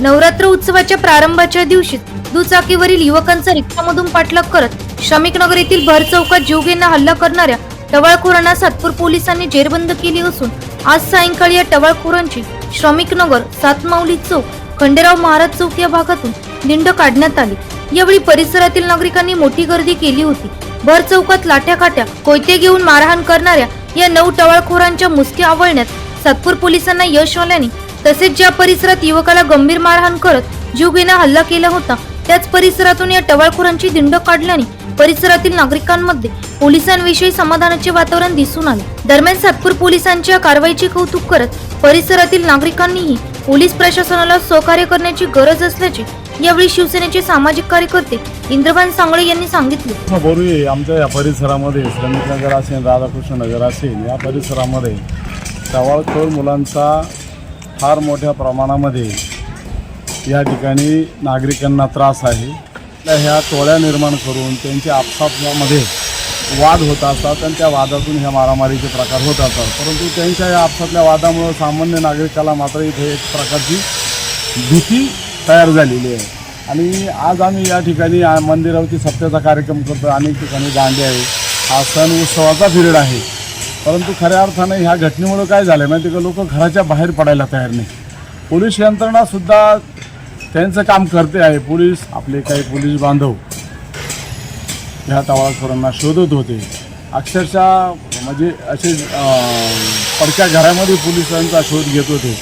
नवरात्र उत्सवाच्या प्रारंभाच्या दिवशी दुचाकीवरील युवकांचा रिक्षामधून पाठलाग करत श्रमिक नगर येथील भर चौकात जीवघेणा हल्ला करणाऱ्या टवाळखोरांना सातपूर पोलिसांनी जेरबंद केली असून आज सायंकाळी या टवाळखोरांची श्रमिक नगर सातमाऊली चौक खंडेराव महाराज चौक या भागातून दिंड काढण्यात आली. यावेळी परिसरातील नागरिकांनी मोठी गर्दी केली होती. भर चौकात लाठ्या काट्या कोयते घेऊन मारहाण करणाऱ्या या नऊ टवाळखोरांच्या मुसक्या आवळण्यात सातपूर पोलिसांना यश आल्याने तसेच ज्या परिसरात युवकाला गंभीर मारहाण करत जीवघेणा हल्ला केला होता त्याच परिसरातून या टवाळखोरांची दिंड काढल्याने परिसरातील नागरिकांमध्ये पोलिसांविषयी समाधानाचे वातावरण दिसून आले. दरम्यान सातपूर पोलिसांच्या कारवाईचे कौतुक करत परिसरातील नागरिकांनीही पोलीस प्रशासनाला सहकार्य करण्याची गरज असल्याचे यावेळी शिवसेनेचे सामाजिक कार्यकर्ते इंद्रभान सांगळे यांनी सांगितले. पूर्वी आमच्या या परिसरामध्ये श्रमिक नगर असेल राधाकृष्ण नगर असेल या परिसरामध्ये टवाळखोर मुलांचा फार मोठ्या प्रमाणामध्ये या ठिकाणी नागरिकांना त्रास आहे. त्या ह्या टोळ्या निर्माण करून त्यांच्या आपसापमध्ये वाद होत असतात आणि त्या वादातून ह्या मारामारीचे प्रकार होत असतात. परंतु त्यांच्या या आपसातल्या वादामुळं सामान्य नागरिकाला मात्र इथे एक प्रकारची भीती तयार झालेली आहे. आणि आज आम्ही या ठिकाणी मंदिरावरती सप्त्याचा कार्यक्रम करतो अनेक ठिकाणी दांडे आहे हा सण उत्सवाचा पिरियड आहे. परंतु खऱ्या अर्थानं ह्या घटनेमुळं काय झालं आहे माहिती का? लोक घराच्या बाहेर पडायला तयार नाही. पोलीस यंत्रणासुद्धा त्यांचं काम करते आहे. पोलीस आपले काही पोलीस बांधव ह्या टवाळखोरांना शोधत होते. अक्षरशः म्हणजे असे पडक्या घरामध्ये पोलिसांचा शोध घेत होते.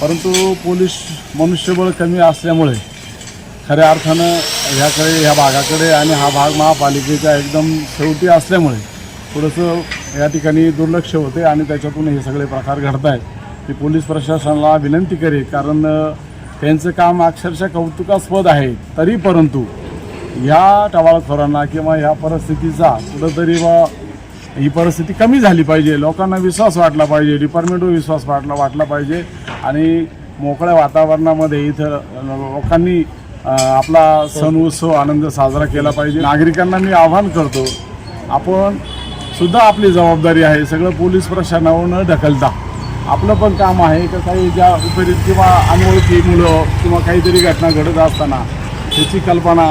परंतु पोलीस मनुष्यबळ कमी असल्यामुळे खऱ्या अर्थानं ह्याकडे ह्या भागाकडे आणि हा भाग महापालिकेचा एकदम शेवटी असल्यामुळे थोडंसं या ठिकाणी दुर्लक्ष होते आणि त्याच्यातून हे सगळे प्रकार घडत आहेत मी पोलीस प्रशासनाला विनंती करेल कारण त्यांचं काम अक्षरशः कौतुकास्पद आहे. तरी परंतु ह्या टवाळखोरांना किंवा ह्या परिस्थितीचा कुठंतरी बा ही परिस्थिती कमी झाली पाहिजे. लोकांना विश्वास वाटला पाहिजे डिपार्टमेंटवर विश्वास वाटला वाटला पाहिजे. आणि मोकळ्या वातावरणामध्ये इथं लोकांनी आपला सण उत्सव आनंद साजरा केला पाहिजे. नागरिकांना मी आवाहन करतो आपण सुद्धा आपली जबाबदारी आहे. सगळं पोलीस प्रशासनावर न ढकलता. आपलं पण काम आहे का काही ज्या विपरीत किंवा अनोळखी मुलं किंवा काहीतरी घटना घडत असताना त्याची कल्पना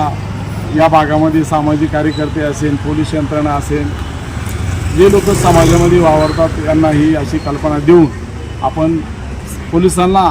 या भागामध्ये सामाजिक कार्यकर्ते असेल पोलीस यंत्रणा असेल जे लोक समाजामध्ये वावरतात यांना ही अशी कल्पना देऊन आपण पोलिसांना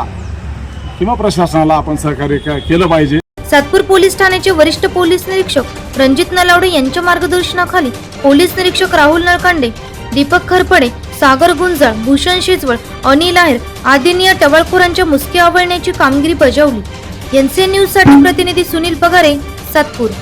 किंवा प्रशासनाला आपण सहकार्य केलं पाहिजे. सातपूर पोलीस ठाण्याचे वरिष्ठ पोलीस निरीक्षक रणजित नलावडे यांच्या मार्गदर्शनाखाली पोलीस निरीक्षक राहुल नळकांडे दीपक खरपडे सागर गुंजाळ भूषण शिजवळ अनिल आहेर आदिनीय या टवाळखोरांच्या आवळण्याची कामगिरी बजावली. एनसीएन न्यूजसाठी प्रतिनिधी सुनील पगारे सातपूर.